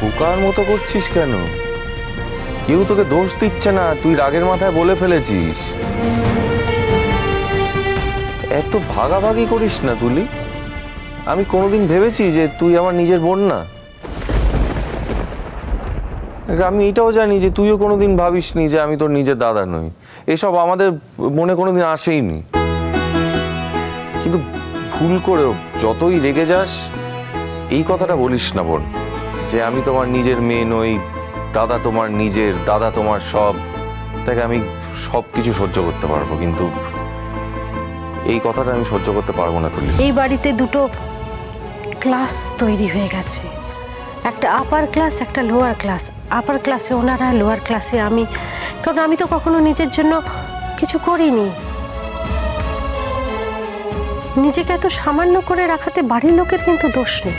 পোকার মতো করছিস কেন? কেউ তোকে দোষ দিচ্ছে না, তুই রাগের মাথায় বলে ফেলেছিস। এত ভাগাভাগি করিস না তুলি। আমি কোনোদিন ভেবেছি যে তুই আমার নিজের বোন না। আমি এটাও জানি যে তুইও কোনোদিন ভাবিসনি যে আমি তোর নিজের দাদা নই। এসব আমাদের মনে কোনোদিন আসেইনি। কিন্তু ভুল করেও যতই রেগে যাস, এই কথাটা বলিস না বোন। যে আমি তোমার নিজের মেয়ে নই, দাদা তোমার নিজের, দাদা তোমার সব, তাকে আমি সব কিছু সহ্য করতে পারব, কিন্তু এই কথাটা আমি সহ্য করতে পারব না তুলি। এই বাড়িতে দুটো ক্লাস তৈরি হয়ে গেছে। একটা আপার ক্লাস একটা লোয়ার ক্লাস আপার ক্লাসে ওনারা লোয়ার ক্লাসে আমি। কারণ আমি তো কখনো নিজের জন্য কিছু করিনি। নিজেকে এত সামান্য করে রাখাতে বাড়ির লোকের কিন্তু দোষ নেই।